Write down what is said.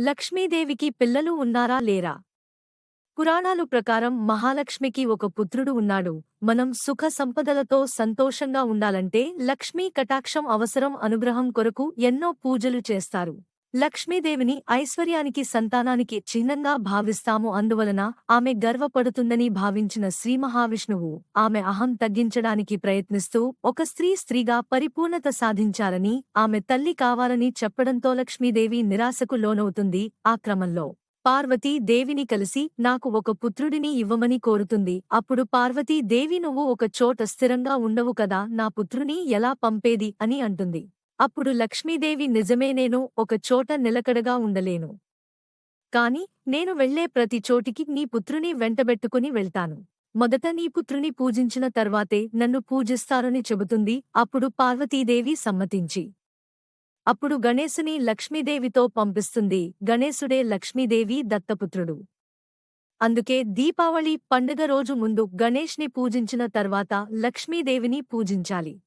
లక్ష్మీదేవికి పిల్లలు ఉన్నారా లేరా? పురాణాలు ప్రకారం మహాలక్ష్మికి ఒక పుత్రుడు ఉన్నాడు. మనం సుఖ సంపదలతో సంతోషంగా ఉండాలంటే లక్ష్మీ కటాక్షం అవసరం అనుగ్రహం కొరకు ఎన్నో పూజలు చేస్తారు. లక్ష్మీదేవిని ఐశ్వర్యానికి సంతానానికి చిహ్నంగా భావిస్తాము. అందువలన ఆమె గర్వపడుతుందని భావించిన శ్రీ మహావిష్ణువు ఆమె అహం తగ్గించడానికి ప్రయత్నిస్తూ ఒక స్త్రీ స్త్రీగా పరిపూర్ణత సాధించాలని ఆమె తల్లి కావాలని చెప్పడంతో లక్ష్మీదేవి నిరాశకు లోనవుతుంది. ఆ క్రమంలో పార్వతీ దేవిని కలిసి నాకు ఒక పుత్రుడిని ఇవ్వమని కోరుతుంది. అప్పుడు పార్వతీ దేవి నువ్వు ఒక చోట స్థిరంగా ఉండవు కదా నా పుత్రుని ఎలా పంపేది? అని అంటుంది. అప్పుడు లక్ష్మీదేవి నిజమే నేను ఒక చోట నిలకడగా ఉండలేను. కాని నేను వెళ్ళే ప్రతి చోటికి నీ పుత్రుని వెంటబెట్టుకుని వెళ్తాను. మొదట నీ పుత్రుని పూజించిన తర్వాతే నన్ను పూజిస్తారని చెబుతుంది. అప్పుడు పార్వతీదేవి సమ్మతించి. అప్పుడు గణేశుని లక్ష్మీదేవితో పంపిస్తుంది. గణేశుడే లక్ష్మీదేవి దత్తపుత్రుడు. అందుకే దీపావళి పండుగ రోజు ముందు గణేష్ని పూజించిన తర్వాత లక్ష్మీదేవిని పూజించాలి.